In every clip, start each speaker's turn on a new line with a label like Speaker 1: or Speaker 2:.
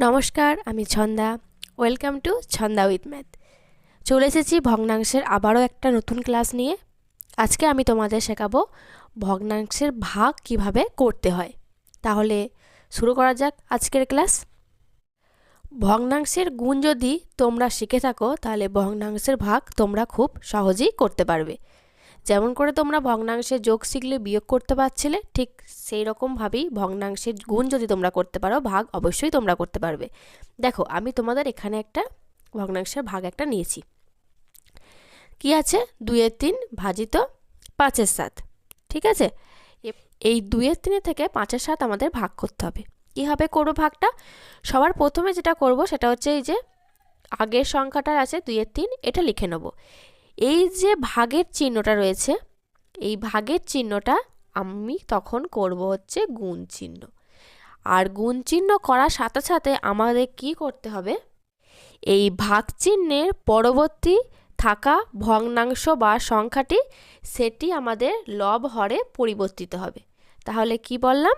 Speaker 1: নমস্কার, আমি Chhanda. Welcome to Chhanda with math চলে এসেছি ভগ্নাংশের আবারও একটা নতুন ক্লাস নিয়ে। আজকে আমি তোমাদের শেখাবো ভগ্নাংশের ভাগ কীভাবে করতে হয়। তাহলে শুরু করা যাক আজকের ক্লাস ভগ্নাংশের গুণ যদি তোমরা শিখে থাকো, তাহলে ভগ্নাংশের ভাগ তোমরা খুব সহজেই করতে পারবে। যেমন করে তোমরা ভগ্নাংশের যোগ শিখলে বিয়োগ করতে পারছিলে, ঠিক সেই রকমভাবেই ভগ্নাংশের গুণ যদি তোমরা করতে পারো, ভাগ অবশ্যই তোমরা করতে পারবে। দেখো, আমি তোমাদের এখানে একটা ভগ্নাংশের ভাগ একটা নিয়েছি। কি আছে? দুইয়ের তিন ভাজিত পাঁচের সাত, ঠিক আছে? এই দুইয়ের তিনের থেকে পাঁচের সাত আমাদের ভাগ করতে হবে। কীভাবে করব ভাগটা? সবার প্রথমে যেটা করব সেটা হচ্ছে এই যে আগের সংখ্যাটা আছে দুইয়ের তিন, এটা লিখে নেব। এই যে ভাগের চিহ্নটা রয়েছে, এই ভাগের চিহ্নটা আমি তখন করব হচ্ছে গুণ চিহ্ন। আর গুণ চিহ্ন করার সাথে সাথে আমাদের কি করতে হবে? এই ভাগ চিহ্নের পরবর্তী থাকা ভগ্নাংশ বা সংখ্যাটি, সেটি আমাদের লব হরে পরিবর্তিত হবে। তাহলে কি বললাম?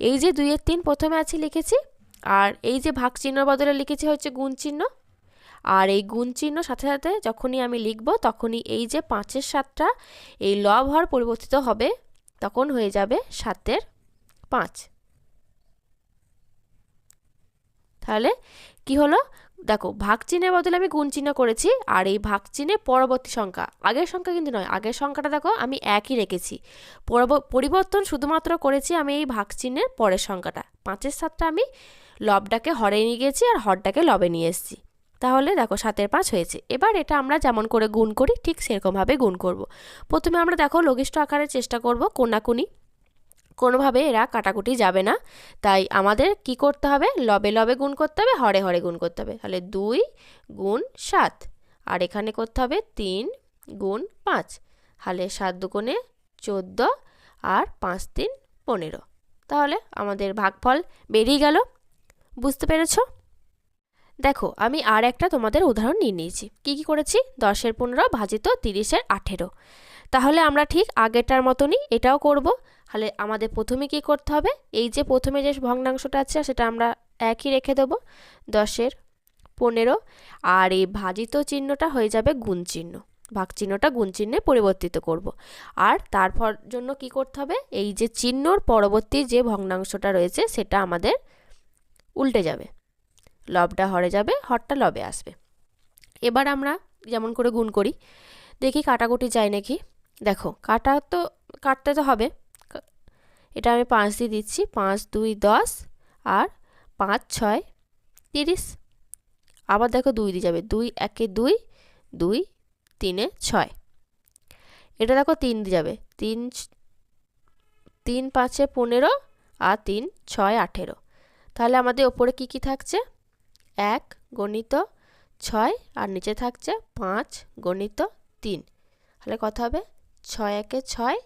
Speaker 1: এই যে দুইয়ের তিন প্রথমে আছে লিখেছি, আর এই যে ভাগ চিহ্ন বদলে লিখেছি হচ্ছে গুণ চিহ্ন। আর এই গুণ চিহ্ন সাথে সাথে যখনই আমি লিখব, তখনই এই যে পাঁচের সাতটা, এই লব হর পরিবর্তিত হবে, তখন হয়ে যাবে সাতের পাঁচ। তাহলে কি হলো? দেখো, ভাগ চিহ্নের বদলে আমি গুণ চিহ্ন করেছি, আর এই ভাগ চিহ্নে পরবর্তী সংখ্যা, আগের সংখ্যা কিন্তু নয়, আগের সংখ্যাটা দেখো, আমি একই রেখেছি। পরিবর্তন শুধুমাত্র করেছি আমি এই ভাগ চিহ্নের পরের সংখ্যাটা। পাঁচের সাতটা আমি লবটাকে হরে নিয়ে গেছি আর হরটাকে লবে নিয়ে এসেছি। তাহলে দেখো সাতের পাঁচ হয়েছে। এবার এটা আমরা যেমন করে গুণ করি, ঠিক সেরকমভাবে গুণ করব। প্রথমে আমরা দেখো লঘিষ্ঠ আকারে চেষ্টা করব কোনাকুনি কোনোভাবে এরা কাটাকুটি যাবে না। তাই আমাদের কি করতে হবে? লবে লবে গুণ করতে হবে, হরে হরে গুণ করতে হবে। তাহলে দুই গুণ সাত। আর এখানে করতে হবে তিন গুণ পাঁচ। তাহলে সাত দুগুণে চোদ্দ আর পাঁচ তিন পনেরো। তাহলে আমাদের ভাগফল বেরিয়ে গেল। বুঝতে পেরেছ? দেখো, আমি আর একটা তোমাদের উদাহরণ নিয়ে নিয়েছি। কি কি করেছি? দশের পনেরো ভাজিত তিরিশের আঠেরো। তাহলে আমরা ঠিক আগেরটার মতনই এটাও করব। তাহলে আমাদের প্রথমে কি করতে হবে? এই যে প্রথমে যে ভগ্নাংশটা আছে, সেটা আমরা একই রেখে দেবো। দশের পনেরো, আর এই ভাজিত চিহ্নটা হয়ে যাবে গুণ চিহ্ন। ভাগ চিহ্নটা গুণ চিহ্নে পরিবর্তিত করব। আর তারপর জন্য কি করতে হবে? এই যে চিহ্নর পরবর্তী যে ভগ্নাংশটা রয়েছে, সেটা আমাদের উল্টে যাবে। লবটা হরে যাবে, হরটা লবে আসবে। এবার আমরা যেমন করে গুণ করি, দেখি কাটাকুটি যায় নাকি। দেখো, কাটা তো, কাটতে তো হবে। এটা আমি পাঁচ দিয়ে দিচ্ছি, পাঁচ, দুই, দশ আর পাঁচ, ছয়, তিরিশ। আবার দেখো দুই দিয়ে যাবে, দুই, একে দুই দুই, তিনে ছয়। এটা দেখো তিন দিয়ে যাবে, তিন তিন, পাঁচে পনেরো আর তিন, ছয়, আঠেরো। তাহলে আমাদের ওপরে কি কি থাকছে? এক গণিত ছয়, আর নিচে থাকছে পাঁচ গণিত তিন। তাহলে কত হবে? ছয় একে ছয়,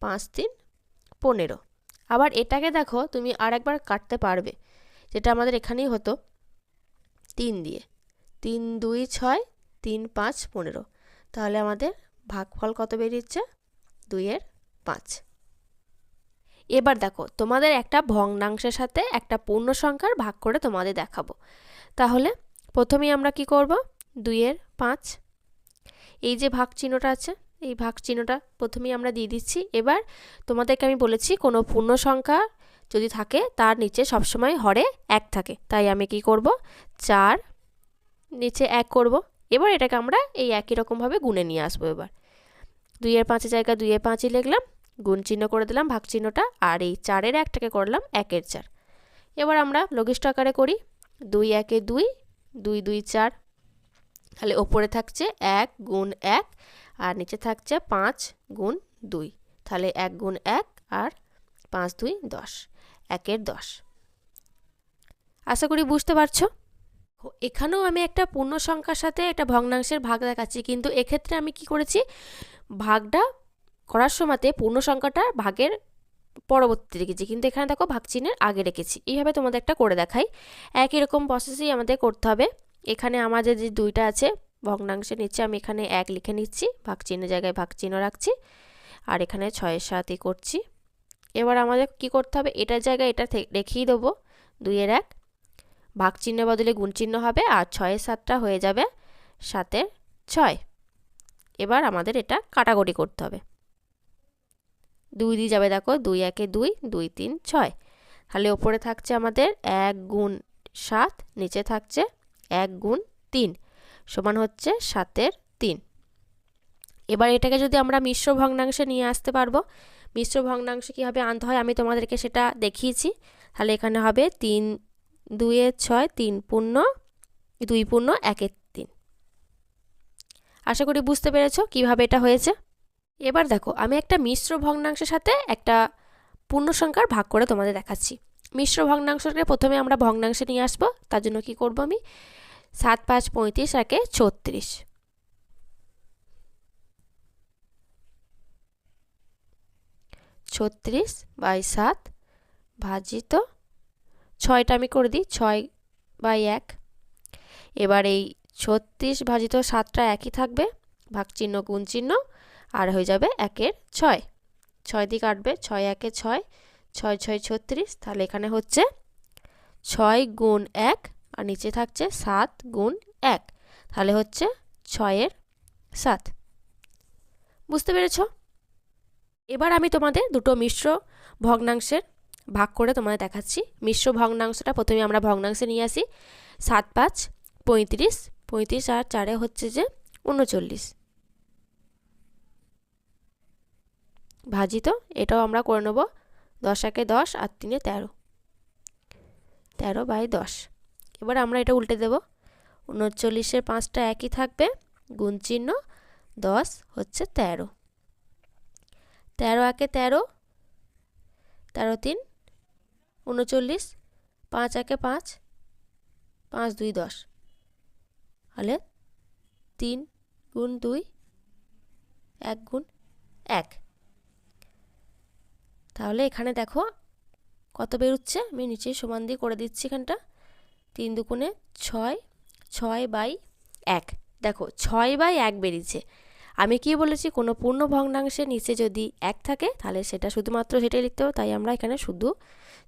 Speaker 1: পাঁচ তিন, পনেরো। আবার এটাকে দেখো, তুমি আর একবার কাটতে পারবে। যেটা আমাদের এখানেই হতো, তিন দিয়ে। তিন দুই ছয়, তিন পাঁচ পনেরো। তাহলে আমাদের ভাগফল কত বেরিয়েছে? দুইয়ের পাঁচ। এবার দেখো, তোমাদের একটা ভগ্নাংশের সাথে একটা পূর্ণ সংখ্যার ভাগ করে তোমাদের দেখাবো। তাহলে প্রথমেই আমরা কি করব? দুইয়ের পাঁচ। এই যে ভাগ চিহ্নটা আছে, এই ভাগ চিহ্নটা প্রথমেই আমরা দিয়ে দিচ্ছি। এবার তোমাদেরকে আমি বলেছি, কোনো পূর্ণ সংখ্যা যদি থাকে, তার নিচে সবসময় হরে এক থাকে। তাই আমি কি করব? চার নিচে এক করব। এবার এটাকে আমরা এই একই রকমভাবে গুনে নিয়ে আসব এবার। দুইয়ের পাঁচের জায়গায় দুইয়ের পাঁচই লিখলাম, গুণ চিহ্ন করে দিলাম ভাগ চিহ্নটা আর এই চারের একটাকে করলাম একের চার। এবার আমরা লঘিষ্ঠ আকারে করি। দুই একে দুই দুই দুই চার। তাহলে ওপরে থাকছে এক গুণ এক আর নিচে থাকছে পাঁচ গুণ দুই। তাহলে এক গুণ এক আর পাঁচ দুই দশ, একের দশ। আশা করি বুঝতে পারছ? এখানেও আমি একটা পূর্ণ সংখ্যার সাথে একটা ভগ্নাংশের ভাগ দেখাচ্ছি, কিন্তু এক্ষেত্রে আমি কি করেছি? ভাগটা করার সময়তে পূর্ণ সংখ্যাটা ভাগের পরবর্তী রেখেছি। কিন্তু এখানে দেখো ভাগ চিহ্নের আগে রেখেছি। এইভাবে তোমাদের একটা করে দেখাই। একই রকম প্রসেসই আমাদের করতে হবে। এখানে আমাদের যে দুইটা আছে ভগ্নাংশের নিচে আমি এখানে এক লিখে নিচ্ছি। ভাগ চিহ্নের জায়গায় ভাগ চিহ্ন রাখছি। আর এখানে ছয়ের সাথে করছি। এবার আমাদের কি করতে হবে? এটার জায়গায় এটা রেখেই দেবো। দুইয়ের এক। ভাগ চিহ্নের বদলে গুণ চিহ্ন হবে আর ছয়ের সাতটা হয়ে যাবে সাতের ছয়। এবার আমাদের এটা কাটাকুটি করতে হবে। দুই দিয়ে যাবে দেখো দুই একে দুই দুই তিন ছয়। তাহলে ওপরে থাকছে আমাদের এক গুণ সাত, নিচে থাকছে এক গুণ তিন, সমান হচ্ছে সাতের তিন। এবার এটাকে যদি আমরা মিশ্র ভগ্নাংশে নিয়ে আসতে পারব, মিশ্র ভগ্নাংশ কীভাবে আনতে হয় আমি তোমাদেরকে সেটা দেখিয়েছি। তাহলে এখানে হবে তিন দুইয়ের ছয়, তিন পূর্ণ, দুই পূর্ণ একের তিন। আশা করি বুঝতে পেরেছ কীভাবে এটা হয়েছে? এবার দেখো, আমি একটা মিশ্র ভগ্নাংশের সাথে একটা পূর্ণ সংখ্যার ভাগ করে তোমাদের দেখাচ্ছি। মিশ্র ভগ্নাংশকে প্রথমে আমরা ভগ্নাংশে নিয়ে আসব, তার জন্য কি করব আমি? সাত, পাঁচ, পঁয়ত্রিশ, একে ছত্রিশ। ছত্রিশ বাই সাত ভাজিত ছয়টা আমি করে দিই, ছয় বাই এক। এবার এই ছত্রিশ ভাজিত সাতটা একই থাকবে ভাগ চিহ্ন গুণ চিহ্ন আর হয়ে যাবে একের ছয়। ছয় দিয়ে কাটবে ছয় একে ছয় ছয় ছয় ছত্রিশ, তাহলে এখানে হচ্ছে ছয় গুণ এক, আর নিচে থাকছে সাত গুণ এক, তাহলে হচ্ছে ছয়ের সাত। বুঝতে পেরেছ? এবার আমি তোমাদের দুটো মিশ্র ভগ্নাংশের ভাগ করে তোমাদের দেখাচ্ছি। মিশ্র ভগ্নাংশটা প্রথমে আমরা ভগ্নাংশে নিয়ে আসি। সাত পাঁচ, পঁয়ত্রিশ পঁয়ত্রিশ আর চারে হচ্ছে যে উনচল্লিশ। ভাজি তো এটাও আমরা করে নেব। দশ একে দশ আর তিনে তেরো। তেরো বাই দশ। এবার আমরা এটা উল্টে দেব। উনচল্লিশের পাঁচটা একই থাকবে। গুণ চিহ্ন দশ হচ্ছে তেরো। তেরো একে তেরো তেরো তিন। উনচল্লিশ, পাঁচ একে পাঁচ পাঁচ দুই দশ। তাহলে তিন গুণ দুই, এক গুণ এক। তাহলে এখানে দেখো কত বেরোচ্ছে? আমি নিচে সমান দিয়ে করে দিচ্ছি এখানটা। তিন দুগুণে ছয় ছয় বাই এক। দেখো, ছয় বাই এক বেরিয়েছে। আমি কি বলেছি? কোনো পূর্ণ ভগ্নাংশের নিচে যদি এক থাকে, তাহলে সেটা শুধুমাত্র সেটাই লিখতে হবে। তাই আমরা এখানে শুধু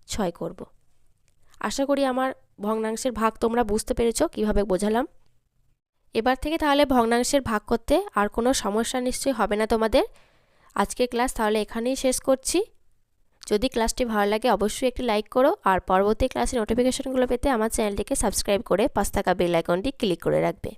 Speaker 1: ছয় করব। আশা করি আমার ভগ্নাংশের ভাগ তোমরা বুঝতে পেরেছ, কীভাবে বোঝালাম? এবার থেকে তাহলে ভগ্নাংশের ভাগ করতে আর কোনো সমস্যা নিশ্চয়ই হবে না তোমাদের। আজকের ক্লাস তাহলে এখানেই শেষ করছি। যদি ক্লাসটি ভালো লাগে অবশ্যই একটি লাইক করো আর পরবর্তী ক্লাসের নোটিফিকেশনগুলো পেতে আমার চ্যানেলটিকে সাবস্ক্রাইব করে পাঁচ বেল আইকনটি ক্লিক করে রাখবে।